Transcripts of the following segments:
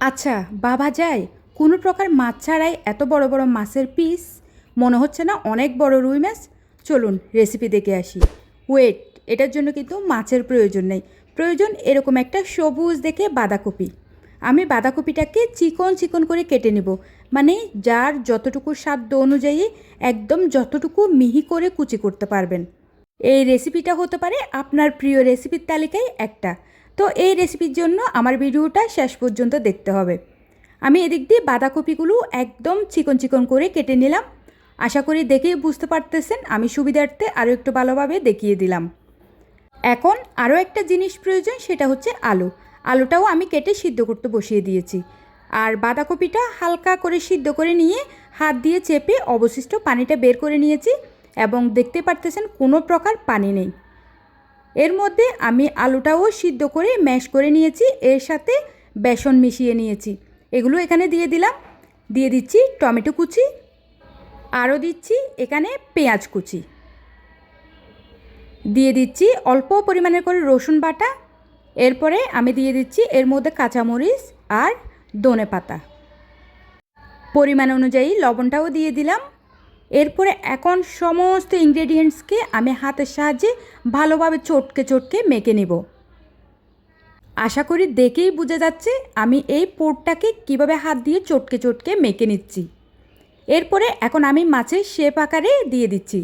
আচ্ছা বাবা যায়। কোনো প্রকার মাছ ছাড়াই এত বড় বড় মাছের পিস? মনে হচ্ছে না অনেক বড় রুই মাছ? চলুন রেসিপি দেখে আসি। ওয়েট এটার জন্য কিন্তু মাছের প্রয়োজন নেই। প্রয়োজন এরকম একটা সবুজ দেখে বাঁধাকপি। আমি বাঁধাকপিটাকে চিকন চিকন করে কেটে নেব। মানে যার যতটুকু সাধ্য অনুযায়ী একদম যতটুকু মিহি করে কুচি করতে পারবেন। এই রেসিপিটা হতে পারে আপনার প্রিয় রেসিপির তালিকায় একটা। তো এই রেসিপির জন্য আমার ভিডিওটা শেষ পর্যন্ত দেখতে হবে। আমি এদিক দিয়ে বাঁধাকপিগুলো একদম চিকন চিকন করে কেটে নিলাম। আশা করি দেখেই বুঝতে পারতেছেন, আমি সুবিধার্থে আরও একটু ভালোভাবে দেখিয়ে দিলাম। এখন আরও একটা জিনিস প্রয়োজন, সেটা হচ্ছে আলু। আলুটাও আমি কেটে সিদ্ধ করতে বসিয়ে দিয়েছি। আর বাঁধাকপিটা হালকা করে সিদ্ধ করে নিয়ে হাত দিয়ে চেপে অবশিষ্ট পানিটা বের করে নিয়েছি এবং দেখতে পারতেছেন কোনো প্রকার পানি নেই। এর মধ্যে আমি আলুটাও সিদ্ধ করে ম্যাশ করে নিয়েছি, এর সাথে বেসন মিশিয়ে নিয়েছি। এগুলো এখানে দিয়ে দিলাম। দিয়ে দিচ্ছি টমেটো কুচি, আরও দিচ্ছি এখানে পেঁয়াজ কুচি। দিয়ে দিচ্ছি অল্প পরিমাণের করে রসুন বাটা। এরপরে আমি দিয়ে দিচ্ছি এর মধ্যে কাঁচামরিচ আর ধনে পাতা পরিমাণ অনুযায়ী লবণটাও দিয়ে দিলাম। এরপরে এখন সমস্ত ইনগ্রেডিয়েন্টসকে আমি হাতের সাহায্যে ভালোভাবে চটকে চটকে মেখে নেব। আশা করি দেখেই বোঝা যাচ্ছে আমি এই পোরটাকে কীভাবে হাত দিয়ে চটকে চটকে মেখে নিচ্ছি। এরপরে এখন আমি মাছের শেপ আকারে দিয়ে দিচ্ছি।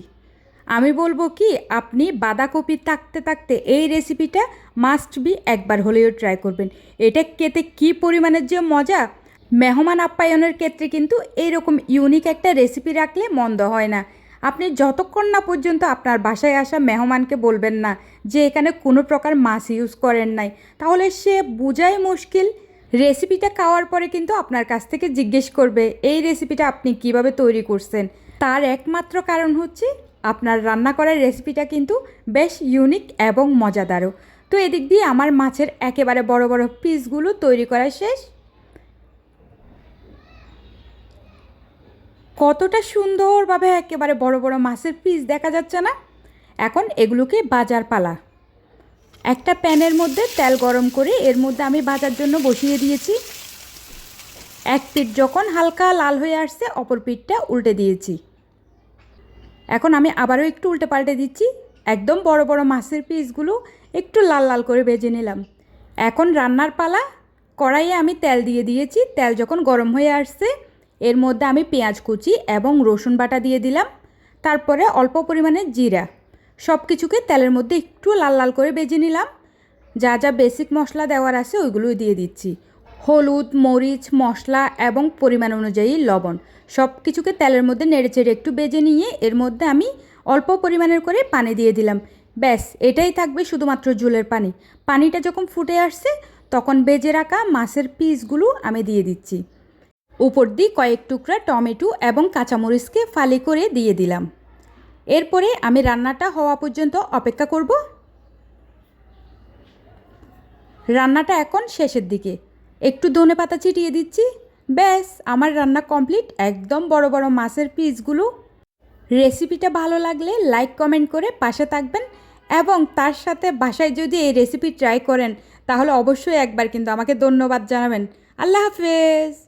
আমি বলব কি, আপনি বাঁধাকপি থাকতে থাকতে এই রেসিপিটা মাস্ট বি একবার হলেও ট্রাই করবেন। এটা খেতে কী পরিমাণের যে মজা! মেহমান আপ্যায়নের ক্ষেত্রে কিন্তু এইরকম ইউনিক একটা রেসিপি রাখলে মন্দ হয় না। আপনি যতক্ষণ না পর্যন্ত আপনার বাসায় আসা মেহমানকে বলবেন না যে এখানে কোনো প্রকার মাছ ইউজ করেন নাই, তাহলে সে বোঝাই মুশকিল। রেসিপিটা খাওয়ার পরে কিন্তু আপনার কাছ থেকে জিজ্ঞেস করবে, এই রেসিপিটা আপনি কীভাবে তৈরি করছেন? তার একমাত্র কারণ হচ্ছে আপনার রান্না করার রেসিপিটা কিন্তু বেশ ইউনিক এবং মজাদারও। তো এদিক দিয়ে আমার মাছের একেবারে বড় বড় পিসগুলো তৈরি করা শেষ। কতটা সুন্দরভাবে একেবারে বড় বড় মাছের পিস দেখা যাচ্ছে না? এখন এগুলোকে বাজার পালা একটা প্যানের মধ্যে তেল গরম করে এর মধ্যে আমি ভাজার জন্য বসিয়ে দিয়েছি। এক পিঠ যখন হালকা লাল হয়ে আসছে, অপর পিঠটা উল্টে দিয়েছি। এখন আমি আবারও একটু উল্টে পাল্টে দিচ্ছি। একদম বড় বড় মাছের পিসগুলো একটু লাল লাল করে ভেজে নিলাম। এখন রান্নার পালা, কড়াইয়ে আমি তেল দিয়ে দিয়েছি। তেল যখন গরম হয়ে আসছে এর মধ্যে আমি পেঁয়াজ কুচি এবং রসুন বাটা দিয়ে দিলাম। তারপরে অল্প পরিমাণে জিরা। সব কিছুকে তেলের মধ্যে একটু লাল লাল করে বেজে নিলাম। যা যা বেসিক মশলা দেওয়ার আছে ওইগুলোই দিয়ে দিচ্ছি। হলুদ, মরিচ, মশলা এবং পরিমাণ অনুযায়ী লবণ। সব কিছুকে তেলের মধ্যে নেড়েচেড়ে একটু বেজে নিয়ে এর মধ্যে আমি অল্প পরিমাণের করে পানি দিয়ে দিলাম। ব্যাস, এটাই থাকবে শুধুমাত্র ঝোলের পানি। পানিটা যখন ফুটে আসছে, তখন বেজে রাখা মাছের পিসগুলো আমি দিয়ে দিচ্ছি। উপর দিয়ে কয়েক টুকরা টমেটো এবং কাঁচামরিচকে ফালি করে দিয়ে দিলাম। এরপরে আমি রান্নাটা হওয়া পর্যন্ত অপেক্ষা করব। রান্নাটা এখন শেষের দিকে। একটু ধনে পাতা ছিটিয়ে দিচ্ছি। ব্যাস, আমার রান্না কমপ্লিট। একদম বড় বড় মাছের পিসগুলো। রেসিপিটা ভালো লাগলে লাইক, কমেন্ট করে পাশে থাকবেন এবং তার সাথে বাসায় যদি এই রেসিপি ট্রাই করেন, তাহলে অবশ্যই একবার কিন্তু আমাকে ধন্যবাদ জানাবেন। আল্লাহ হাফেজ।